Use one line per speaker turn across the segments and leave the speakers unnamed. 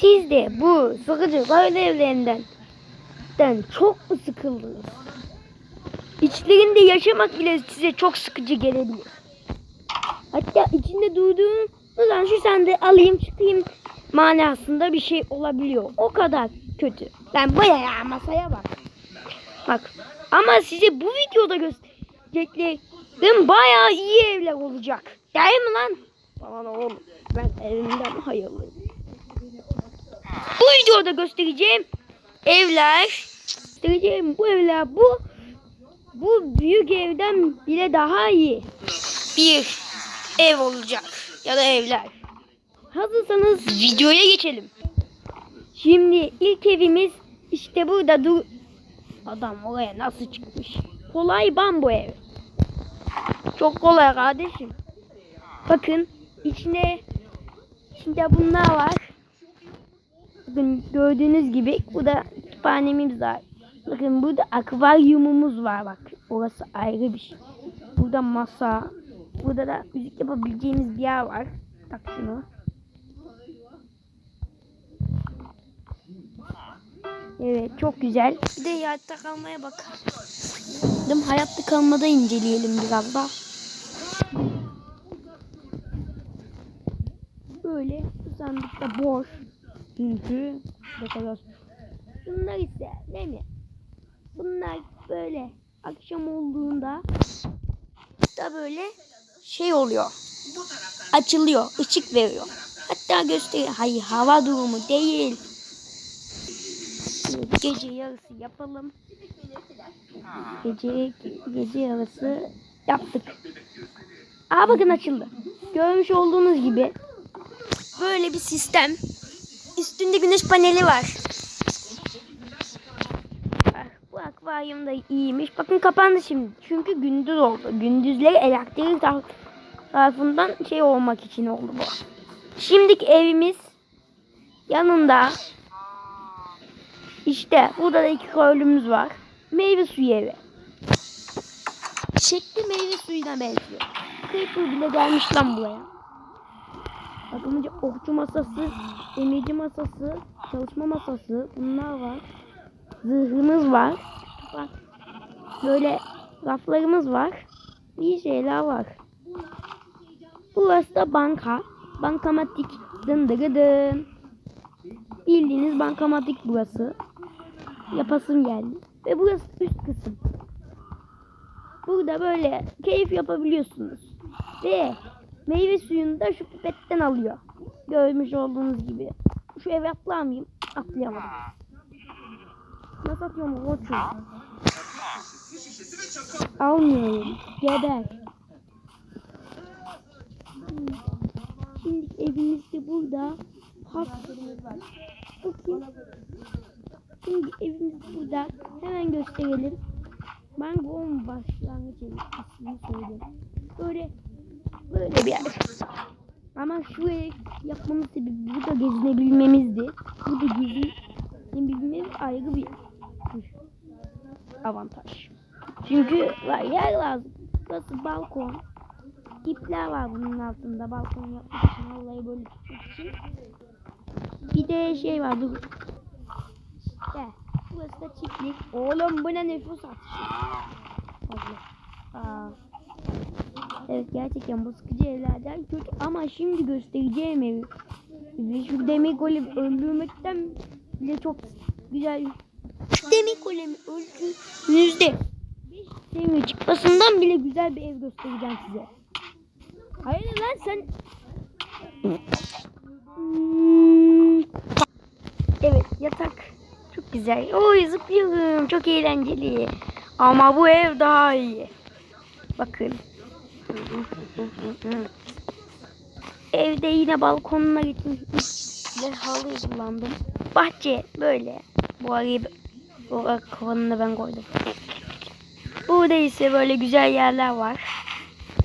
Siz de bu sıkıcı böyle evlerinden den çok mu sıkıldınız? İçlerinde yaşamak bile size çok sıkıcı gelebilir. Hatta içinde duyduğunuz an şu sende alayım çıkayım manasında bir şey olabiliyor. O kadar kötü. Ben bayağı masaya bak. Bak. Ama size bu videoda göstereceklerim bayağı iyi evler olacak. Değil mi lan? Bana ne oğlum? Ben evimden hayırlıyım. Bu videoda göstereceğim evler göstereceğim bu evler bu bu büyük evden bile daha iyi bir ev olacak ya da evler. Hazırsanız videoya geçelim. Şimdi ilk evimiz işte burada dur. Adam oraya nasıl çıkmış? Kolay ban bu ev. Çok kolay kardeşim. Bakın içinde içinde bunlar var. Bakın gördüğünüz gibi burada kütüphanemiz var. Bakın burada akvaryumumuz var bak. Orası ayrı bir şey. Burada masa. Burada da müzik yapabileceğimiz bir yer var. Tak şunu. Evet çok güzel. Bir de hayatta kalmaya bakalım. Hayatta kalmada inceleyelim biraz da. Böyle bu sandıkta boş. Çünkü bakalım. Bunlar ise değil mi? Bunlar böyle akşam olduğunda da böyle şey oluyor. Açılıyor, ışık veriyor. Hatta gösteriyor. Hayır hava durumu değil. Gece yarısı yapalım. Gece gece yarısı yaptık. Aa bakın açıldı. Görmüş olduğunuz gibi böyle bir sistem. Üstünde güneş paneli var. Bu akvaryum da iyiymiş. Bakın kapandı şimdi. Çünkü gündüz oldu. Gündüzleri elektrik tar- tarafından şey olmak için oldu bu. Şimdiki evimiz yanında işte burada da iki köylümüz var. Meyve suyu evi. Şekli meyve suyuna benziyor. Creeper bile gelmiş lan buraya. Bakın önce okçu masası, demirci masası, çalışma masası bunlar var. Zırhımız var. Bak. Böyle raflarımız var. İyi şeyler var. Burası da banka. Bankamatik. Dın dı dın. Bildiğiniz bankamatik burası. Yapasım geldi. Ve burası üst kısım. Burada böyle keyif yapabiliyorsunuz. Ve meyve suyunu da şu pipetten alıyor. Görmüş olduğunuz gibi. Şu eve atlar mıyım? Atlayamadım. Nasıl atıyorum koçum? Almıyorum. Geber. Şimdi evimiz de burada. Pas. Bakayım. Şimdi evimiz burada. Hemen gösterelim. Ben Gom başlangıç evi ismini söyledim. Böyle böyle bir yer. Ama şu ev yapmamın sebebi burada gezinebilmemizdi. Burada gezinebilmemiz ayrı bir avantaj. Çünkü var, yer lazım. Burası balkon. İpler var bunun altında balkon yapmak için, olayı böyle tutmak için. Bir de şey var dur. İşte burası da çiftlik. Oğlum bu ne nüfus atışı. Allah. Aa. Evet gerçekten bu sıkıcı evlerden kötü ama şimdi göstereceğim evi. Şu demir golemi öldürmekten bile çok güzel. Demir golemi öldüğünüzde bir demir çıkmasından bile güzel bir ev göstereceğim size. Hayır lan sen Hmm. Evet yatak çok güzel. Oy zıplıyorum çok eğlenceli. Ama bu ev daha iyi. Bakın. Evde yine balkonuna gitmiş ve halı kullandım. Bahçe böyle. Bu arayı bu kovanını ben koydum. Burada ise böyle güzel yerler var.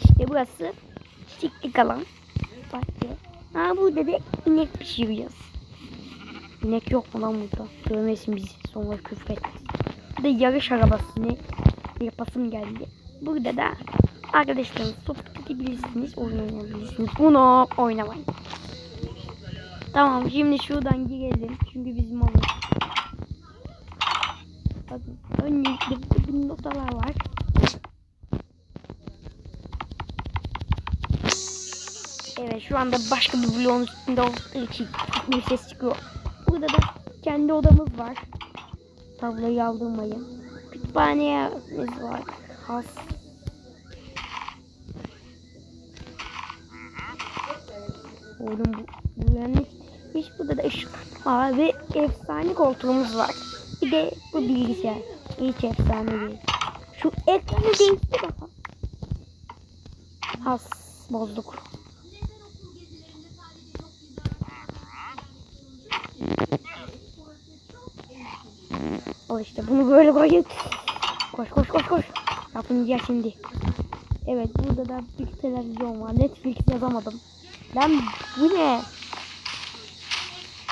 İşte burası çiçeklik alan. Bahçe. Ha burada da inek pişiriyoruz. İnek yok mu lan burada? Görmesin bizi. Sonra küfür etmez. Bir de yarış arabası ne? Yapasım geldi. Burada da arkadaşlarınız sohbet edebilirsiniz. Oyun oynayabilirsiniz. Bunu oynamayın. Tamam şimdi şuradan girelim. Çünkü bizim olur. Bakın öncelikle bu notalar var. Evet şu anda başka bir bloğun üstünde bir ses çıkıyor. Burada da kendi odamız var. Tabloyu aldırmayın. Kütüphanemiz var. Has. Oğlum bu, bu hiç burada da ışık var efsane koltuğumuz var. Bir de bu bilgisayar. Hiç efsane değil. Şu ekranı değiştir baba. Has bozduk. Al işte bunu böyle koyun. Koş koş koş koş. Yapınca şimdi. Evet burada da bir televizyon var. Netflix yazamadım. Lan bu ne?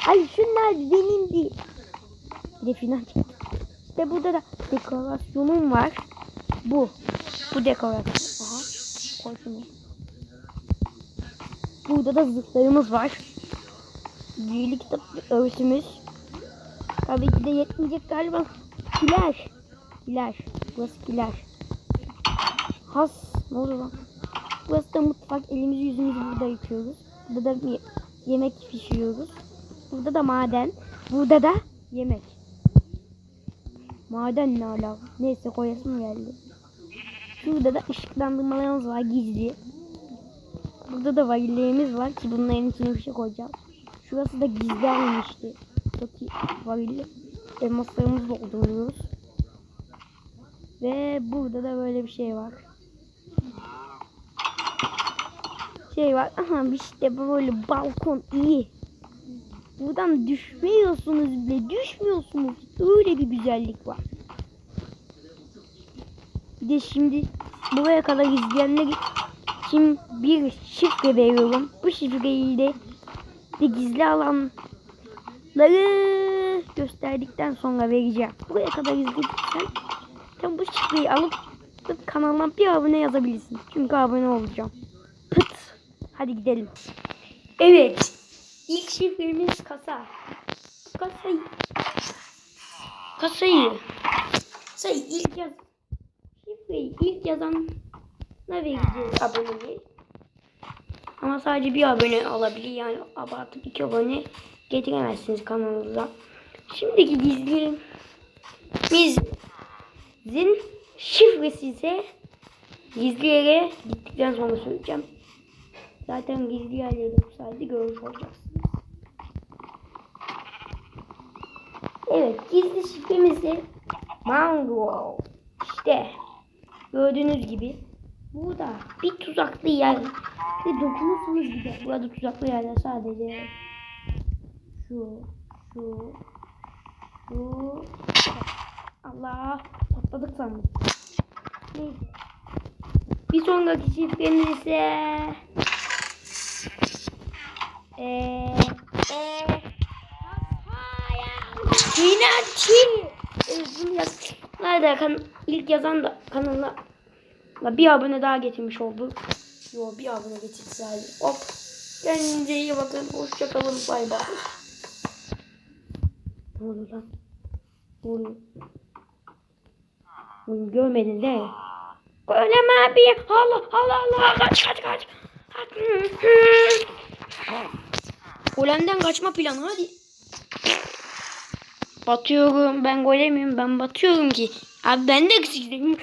Ay şunlar benim değil. Bir de filan çıktı. İşte burada da dekorasyonum var. Bu. Bu dekorasyon. Aha. Burada da zırhlarımız var. Büyülü kitap örsümüz. Tabii ki de yetmeyecek galiba. Kiler. Kiler. Burası kiler. Has. Ne oldu lan? Burası da mutfak. Elimizi yüzümüzü burada yıkıyoruz. Burada da ye- yemek pişiriyoruz. Burada da maden. Burada da yemek. Maden ne ala? Neyse koyasım geldi. Şurada da ışıklandırmalarımız var gizli. Burada da varillerimiz var ki bunların içine bir şey koyacağız. Şurası da gizli alınmıştı. Çok iyi varilli. Elmaslarımızı dolduruyoruz. Ve burada da böyle bir şey var. Şey var. Aha işte böyle balkon iyi. Buradan düşmüyorsunuz bile. Düşmüyorsunuz. Öyle bir güzellik var. Bir de şimdi buraya kadar izleyenler için bir şifre veriyorum. Bu şifreyi de, de gizli alanları gösterdikten sonra vereceğim. Buraya kadar izlediysen sen bu şifreyi alıp kanalıma bir abone yazabilirsin. Çünkü abone olacağım. Hadi gidelim. Evet. İlk şifremiz kasa. Kasayı. Kasayı. Sayı ilk yaz. Şifreyi ilk yazan ne vereceğiz aboneliği. Ama sadece bir abone olabilir. Yani abartıp iki abone getiremezsiniz kanalınıza. Şimdiki gizlimizin şifresi ise gizli yere gittikten sonra söyleyeceğim. Zaten gizli yerleri sadece görmüş olacaksınız. Evet gizli şifremiz de mango. İşte gördüğünüz gibi burada bir tuzaklı yer ve dokunursanız bile burada tuzaklı yerler sadece şu şu şu Allah patladık sandım. Neyse. Bir sonraki şifremiz ise eee Dinati. Bunu yaz. Nerede kan ilk yazan da kanalına bir abone daha getirmiş oldu. Yo bir abone getirdi abi. Hop. Kendinize iyi bakın. Hoşçakalın. Bay bay. Ne oldu lan? Ne oluyor? Bunu görmedin değil mi? Abi. Allah Allah Allah. Kaç kaç kaç. Kaç. Golemden kaçma planı hadi. Batıyorum. Ben golemim. Ben batıyorum ki. Abi ben de eksiktim.